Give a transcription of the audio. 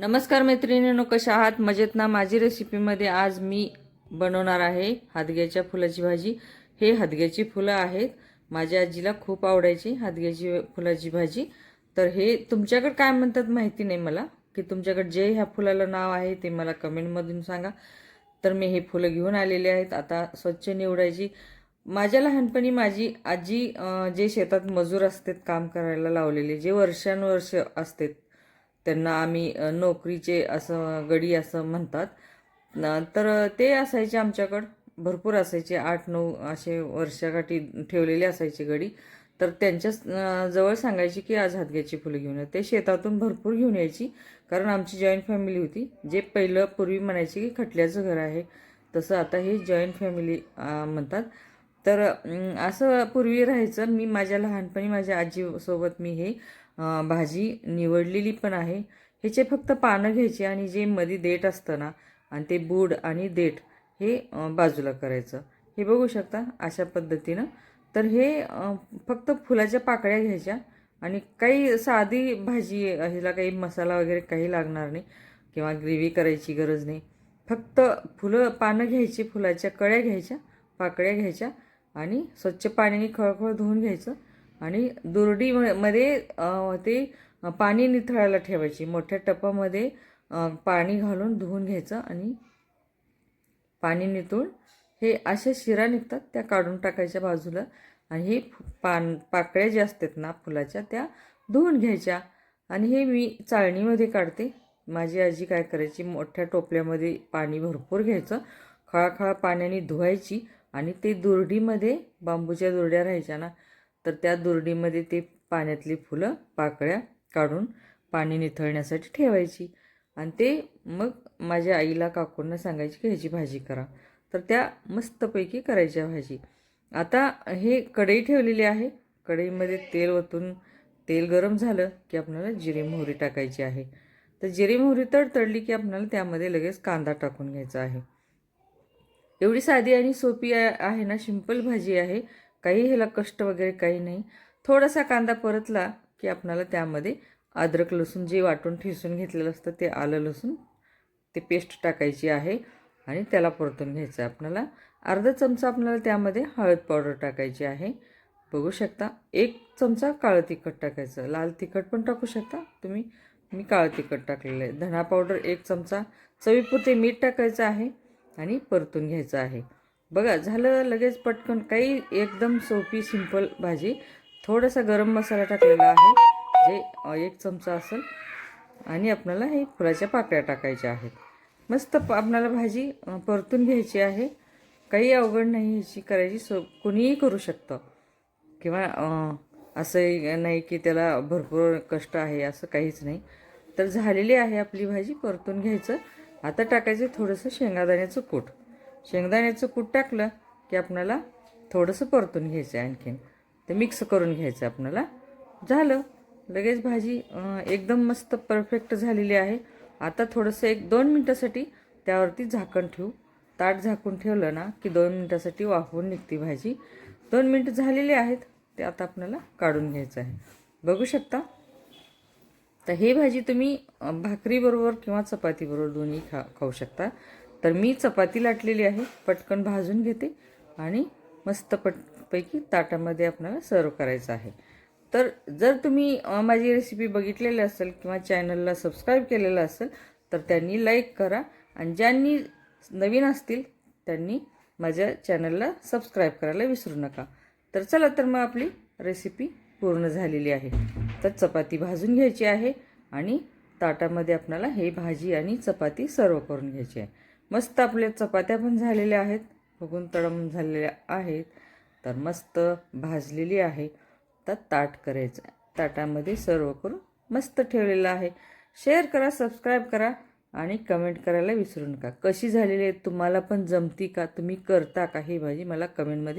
नमस्कार मैत्रिणींनो कशा आहात? मजेत ना? माझी रेसिपीमध्ये आज मी बनवणार आहे हादग्याच्या फुलाची भाजी. हे हादग्याची फुलं आहेत. माझ्या आजीला खूप आवडायची हादग्याची फुलाची भाजी. तर हे तुमच्याकडे काय म्हणतात माहिती नाही मला. की तुमच्याकडे जे ह्या फुलाला नाव आहे ते मला कमेंटमधून सांगा. तर मी हे फुलं घेऊन आलेले आहेत. आता स्वच्छ निवडायची. माझ्या लहानपणी माझी आजी जे शेतात मजूर असतात काम करायला लावलेले जे वर्षानुवर्ष असतात त्यांना आम्ही नोकरीचे असं गडी असं म्हणतात. तर ते असायचे आमच्याकडं. भरपूर असायचे. आठ नऊ असे वर्षाकाठी ठेवलेले असायचे गडी. तर त्यांच्या जवळ सांगायची की आज हातग्याची फुलं घेऊन या. ते शेतातून भरपूर घेऊन यायची. कारण आमची जॉईंट फॅमिली होती. जे पहिलं पूर्वी म्हणायची की खटल्याचं घर आहे. तसं आता हे जॉईंट फॅमिली म्हणतात. तर असं पूर्वी राहायचं. मी माझ्या लहानपणी माझ्या आजीसोबत मी हे भाजी निवडलेली पण आहे. ह्याचे फक्त पानं घ्यायची आणि जे मध्ये देठ असतं ना आणि ते बूड आणि देठ हे बाजूला करायचं. हे बघू शकता अशा पद्धतीनं. तर हे फक्त फुलाच्या पाकळ्या घ्यायच्या आणि काही साधी भाजी ह्याला काही मसाला वगैरे काही लागणार नाही किंवा ग्रेव्ही करायची गरज नाही. फक्त फुलं पानं घ्यायची फुलाच्या कळ्या घ्यायच्या पाकळ्या घ्यायच्या आणि स्वच्छ पाण्याने खळखळ धुवून घ्यायचं. आणि दुरडीमध्ये मध्ये ते पाणी निथळायला ठेवायची. मोठ्या टपामध्ये पाणी घालून धुवून घ्यायचं आणि पाणी निथळून हे अशा शिरा निघतात त्या काढून टाकायच्या बाजूला आणि हे पान पाकळ्या ज्या असतात ना फुलाच्या त्या धुवून घ्यायच्या. आणि हे मी चाळणीमध्ये काढते. माझी आजी काय करायची मोठ्या टोपल्यामध्ये पाणी भरपूर घ्यायचं. खळाखळा पाण्याने धुवायची आणि ते दुरडीमध्ये बांबूच्या दुरड्या राहायच्या ना तर त्या दुर्डीमध्ये ते पाण्यातली फुलं पाकळ्या काढून पाणी निथळण्यासाठी ठेवायची. आणि ते मग माझ्या आईला काकूंना सांगायची की ह्याची भाजी करा. तर त्या मस्तपैकी करायच्या भाजी. आता हे कढई ठेवलेली आहे. कढईमध्ये तेल ओतून तेल गरम झालं की आपल्याला जिरे मोहरी टाकायची आहे. तर जिरे मोहरी तडतडली की आपल्याला त्यामध्ये लगेच कांदा टाकून घ्यायचा आहे. एवढी साधी आणि सोपी आहे आहे ना सिंपल भाजी आहे. काही ह्याला कष्ट वगैरे काही नाही. थोडासा कांदा परतला की आपणाला त्यामध्ये अद्रक लसूण जे वाटून ठेसून घेतलेलं असतं ते आलं लसूण ते पेस्ट टाकायची आहे आणि त्याला परतून घ्यायचं आहे. आपल्याला अर्धा चमचा आपल्याला त्यामध्ये हळद पावडर टाकायची आहे. बघू शकता एक चमचा काळं तिखट टाकायचं. लाल तिखट पण टाकू शकता तुम्ही. मी काळं तिखट टाकलेलं आहे. धना पावडर एक चमचा चवीपुरते मीठ टाकायचं आहे आणि परतून घ्यायचं आहे. बघा झालं लगेच पटकन काही एकदम सोपी सिंपल भाजी. थोडासा गरम मसाला टाकलेला आहे जे एक चमचा असेल. आणि आपल्याला हे फुलाच्या पाकळ्या टाकायच्या आहेत. मस्त प- भाजी परतून घ्यायची आहे. काही अवघड नाही ह्याची करायची सो कोणीही करू शकतं. किंवा असं नाही की त्याला भरपूर कष्ट आहे असं काहीच नाही. तर झालेली आहे आपली भाजी परतून घ्यायचं. आता टाकायचं थोडंसं शेंगादाण्याचं कूट. शेंगदाण्याचं कूट टाकलं की आपणाला थोडंसं परतून घ्यायचं आहे आणखीन. ते मिक्स करून घ्यायचं आपणाला. झालं. लगेच भाजी एकदम मस्त परफेक्ट झालेली आहे. आता थोडंसं एक दोन मिनटासाठी त्यावरती झाकण ठेवू. ताट झाकून ठेवलं ना की दोन मिनटासाठी वाफवून निघते भाजी. दोन मिनटं झालेली आहेत. ते आता आपल्याला काढून घ्यायचं आहे. बघू शकता? तर हे भाजी तुम्ही भाकरीबरोबर किंवा चपातीबरोबर दोन्ही खा खाऊ शकता. तर मी चपाती लाटलेली आहे पटकन भाजून घेते आणि मस्त पटपैकी ताटामध्ये आपल्याला सर्व करायचं आहे. तर जर तुम्ही माझी रेसिपी बघितलेली असेल किंवा चॅनलला सबस्क्राईब केलेलं असेल तर त्यांनी लाईक करा आणि ज्यांनी नवीन असतील त्यांनी माझ्या चॅनलला सबस्क्राईब करायला विसरू नका. तर चला तर मग आपली रेसिपी पूर्ण झालेली आहे. तर चपाती भाजून घ्यायची आहे आणि ताटामध्ये आपल्याला हे भाजी आणि चपाती सर्व करून घ्यायची आहे. मस्त आपल्या चपात्या पण झालेल्या आहेत. बघून तळम झालेल्या आहेत. तर मस्त भाजलेली आहे. तर ताट करायचं ताटामध्ये सर्व करून मस्त ठेवलेलं आहे. शेअर करा सबस्क्राईब करा आणि कमेंट करायला विसरू नका. कशी झालेली आहे तुम्हाला पण जमती का? तुम्ही करता का ही भाजी? मला कमेंटमध्ये